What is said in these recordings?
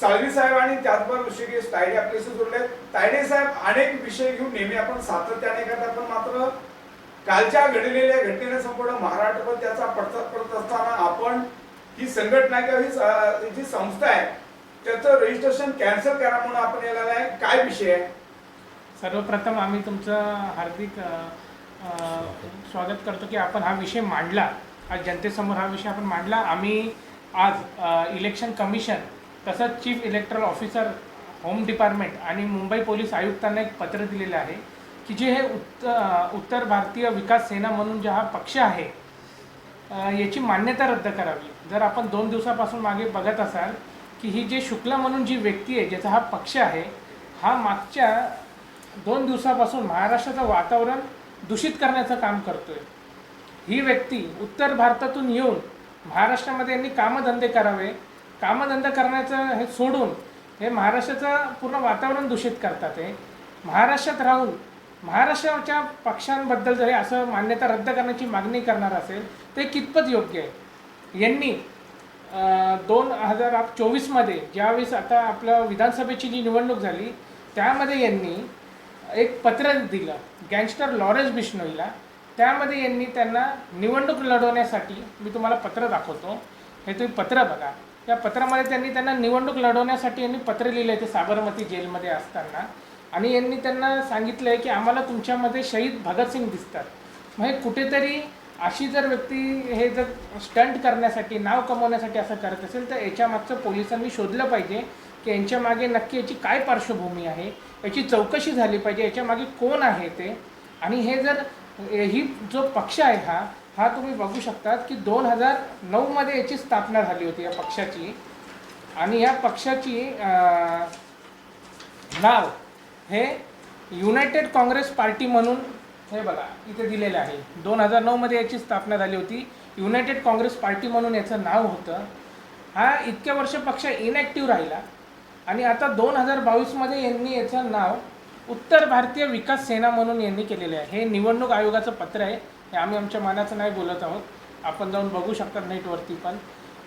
साळवी साहेब आणि त्याचबरोबर ऋषिकेश तायडे आपल्याशी जोडले. तायडे साहेब अनेक विषय घेऊन नेहमी आपण सातत्याने करतात पण मात्र कालच्या घडलेल्या घटनेने संपूर्ण महाराष्ट्रभर त्याचा पडसाद पडत असताना आपण ही संघटना किंवा ही स- जी संस्था आहे त्याचं रजिस्ट्रेशन कॅन्सल करा म्हणून आपण याला आहे. काय विषय आहे? सर्वप्रथम आम्ही तुमचं हार्दिक स्वागत करतो की आपण हा विषय मांडला. आज जनतेसमोर हा विषय आपण मांडला. आम्ही आज इलेक्शन कमिशन तसंच chief electoral officer home department आणि मुंबई पोलीस आयुक्तांना एक पत्र दिलेलं आहे की जे हे उत्त उत्तर भारतीय विकास सेना म्हणून जे हा पक्ष आहे याची मान्यता रद्द करावी. जर आपण दोन दिवसापासून मागे बघत असाल की ही जे शुक्ला म्हणून जी व्यक्ती आहे ज्याचा हा पक्ष आहे हा मागच्या दोन दिवसापासून महाराष्ट्राचं वातावरण दूषित करण्याचं काम करतो आहे ही व्यक्ती उत्तर भारतातून येऊन महाराष्ट्रामध्ये यांनी कामधंदे करावे कामधंदा करण्याचं हे सोडून हे महाराष्ट्राचं पूर्ण वातावरण दूषित करतात हे. महाराष्ट्रात राहून महाराष्ट्राच्या पक्षांबद्दल जर हे असं मान्यता रद्द करण्याची मागणी करणार असेल ते कितपत योग्य आहे? यांनी दोन हजार चोवीसमध्ये ज्यावेळेस आता आपल्या विधानसभेची जी निवडणूक झाली त्यामध्ये यांनी एक पत्र दिलं गँगस्टर लॉरेन्स बिश्नोईला. त्यामध्ये यांनी त्यांना निवडणूक लढवण्यासाठी मी तुम्हाला पत्र दाखवतो. हे तुम्ही पत्र बघा. या पत्रामध्ये त्यांनी त्यांना निवडणूक लढवण्यासाठी यांनी पत्र लिहिलं आहे ते साबरमती जेलमध्ये असताना. आणि यांनी त्यांना सांगितलं आहे की आम्हाला तुमच्यामध्ये शहीद भगतसिंग दिसतात. मग हे कुठेतरी अशी जर व्यक्ती हे जर स्टंट करण्यासाठी नाव कमवण्यासाठी असं करत असेल तर याच्या मागचं पोलिसांनी शोधलं पाहिजे की यांच्या मागे नक्की याची काय पार्श्वभूमी आहे याची चौकशी झाली पाहिजे याच्यामागे कोण आहे ते? आणि हे जर ही जो पक्ष आहे हा हा तुम्ही बघू शकतात की दोन हजार नऊमध्ये याची स्थापना झाली होती या पक्षाची. आणि या पक्षाची नाव हे युनायटेड काँग्रेस पार्टी म्हणून हे बघा इथे दिलेलं आहे. दोन हजार नऊमध्ये याची स्थापना झाली होती. युनायटेड काँग्रेस पार्टी म्हणून याचं नाव होतं. हा इतक्या वर्ष पक्ष इनॅक्टिव्ह राहिला. आणि आता दोन हजार बावीसमध्ये यांनी याचं नाव उत्तर भारतीय विकास सेना म्हणून यांनी केलेलं आहे. हे निवडणूक आयोगाचं पत्र आहे. हे आम्ही आमच्या मनाचं नाही बोलत आहोत. आपण जाऊन बघू शकता नेटवरती पण.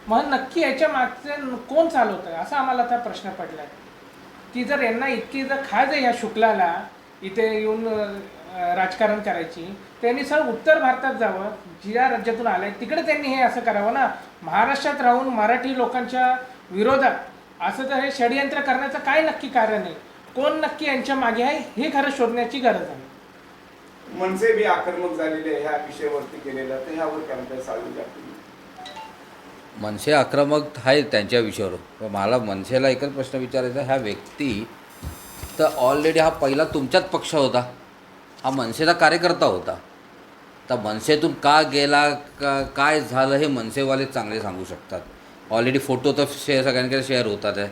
मग नक्की याच्या मागचे कोण चालवतं आहे? असा आम्हाला आता प्रश्न पडला आहे की जर यांना इतकी जर खाज आहे या शुक्लाला इथे येऊन राजकारण करायची त्यांनी सर उत्तर भारतात जावं ज्या राज्यातून आलंय तिकडे त्यांनी हे असं करावं ना? महाराष्ट्रात राहून मराठी लोकांच्या विरोधात असं तर हे षडयंत्र करण्याचं काय नक्की कारण आहे? कोण नक्की यांच्या मागे आहे हे खरं शोधण्याची गरज आहे. मनसे बी आक्रमक झालेले आहे ह्या विषयावरती केलेलं तर ह्यावर काय साळवी साहेब? मनसे आक्रमक आहे त्यांच्या विषयावर. पण मला मनसेला एकच प्रश्न विचारायचा ह्या व्यक्ती तर ऑलरेडी हा पहिला तुमच्याच पक्ष होता. हा मनसेचा कार्यकर्ता होता. तर मनसेतून का गेला का काय झालं हे मनसेवाले चांगले सांगू शकतात. ऑलरेडी फोटो तर शे सगळ्यांकडे शेअर होतात आहे.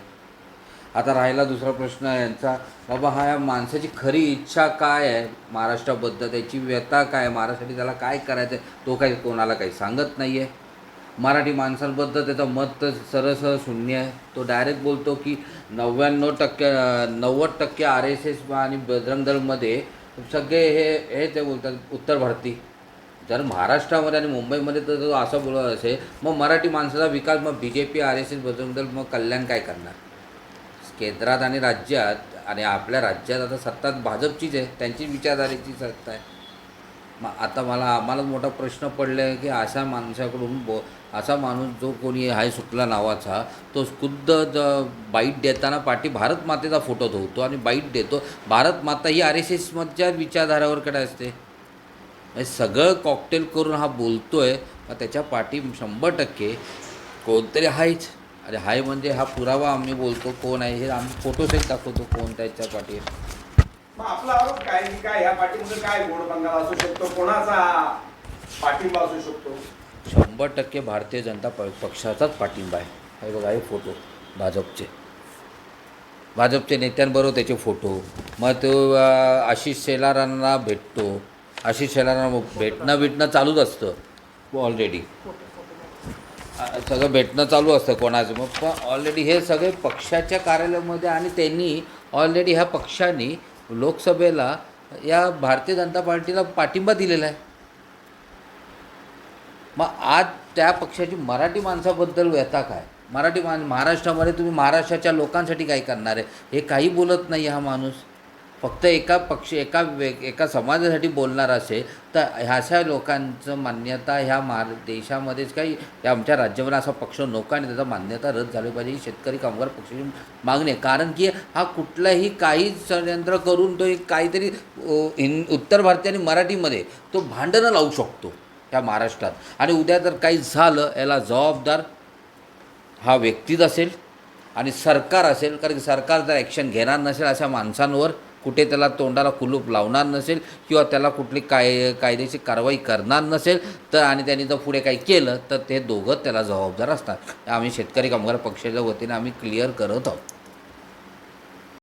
आता राहिला दुसरा प्रश्न यांचा. बाबा हा या माणसाची खरी इच्छा काय आहे? महाराष्ट्राबद्दल त्याची व्यथा काय आहे? महाराष्ट्रासाठी त्याला काय करायचं आहे तो काही कोणाला काही सांगत नाही आहे मराठी माणसांबद्दल त्याचं मत तर सरसर शून्य आहे. तो डायरेक्ट बोलतो की नव्याण्णव टक्के नव्वद टक्के आर एस एस आणि बजरंग दलमध्ये सगळे हे हे ते बोलतात उत्तर भारती. जर महाराष्ट्रामध्ये आणि मुंबईमध्ये तर तो असं बोलत असेल मग मराठी माणसाचा विकास मग B J P R S S Bajrang Dal मग कल्याण काय करणार? केंद्रात आणि राज्यात आणि आपल्या राज्यात आता सत्ता भाजपचीच आहे त्यांची विचारधारेची सत्ता आहे. मग आता मला आम्हाला मोठा प्रश्न पडला आहे की अशा माणसाकडून बो असा माणूस जो कोणी आहे सुटला नावाचा तो खुद्द ज- बाईट देताना पाठी भारत मातेचा फोटो धुवतो आणि बाईट देतो. भारत माता ही आर एस एसमधच्या विचारधारावर कडे असते. सगळं कॉकटेल करून हा बोलतोय मग त्याच्या पाठी शंभर टक्के कोणतरी आहेच अरे हाय म्हणजे हा पुरावा आम्ही बोलतो कोण आहे? हे आम्ही फोटोसहित दाखवतो कोण त्याच्या पाठी आपला आरोप काय? की काय ह्या पाठीमध्ये काय असू शकतो? कोणाचा पाठिंबा असू शकतो? शंभर टक्के भारतीय जनता प पक्षाचाच पाठिंबा आहे. हे बघा हे फोटो भाजपचे. भाजपचे नेत्यांबरोबर त्याचे फोटो मग तो अं, आशिष शेलारांना भेटतो. आशिष शेलारांना भेटणं भेटणं चालूच असतं. ऑलरेडी सगळं भेटणं चालू असतं कोणाचं. मग पण ऑलरेडी हे सगळे पक्षाच्या कार्यालयामध्ये आणि त्यांनी ऑलरेडी ह्या पक्षाने लोकसभेला या भारतीय जनता पार्टीला पाठिंबा दिलेला आहे. मग आज त्या पक्षाची मराठी माणसाबद्दल व्यथा काय? मराठी मा महाराष्ट्रामध्ये तुम्ही महाराष्ट्राच्या लोकांसाठी काय करणार आहे? हे काही बोलत नाही हा माणूस. फक्त एका पक्ष एका वे एका समाजासाठी बोलणार असेल तर ह्याशा लोकांचं मान्यता ह्या मार देशामध्येच काही या आमच्या राज्यामध्ये असा पक्ष नको आणि त्याचा मान्यता रद्द झाली पाहिजे ही शेतकरी कामगार पक्षाची मागणी आहे. कारण की हा कुठलाही काही षडयंत्र करून तो एक काहीतरी हिं उत्तर भारतीय आणि मराठीमध्ये तो भांडणं लावू शकतो या महाराष्ट्रात. आणि उद्या जर काही झालं याला जबाबदार हा व्यक्तीच असेल आणि सरकार असेल कारण की सरकार जर ॲक्शन घेणार नसेल अशा माणसांवर कुठे त्याला तोंडाला कुलूप लावणार नसेल किंवा त्याला कुठली काय कायदेशीर कारवाई करणार नसेल तर आणि त्यांनी जर पुढे काही केलं तर ते दोघं त्याला जबाबदार असतात. आम्ही शेतकरी कामगार पक्षाच्या वतीने आम्ही क्लिअर करत आहोत.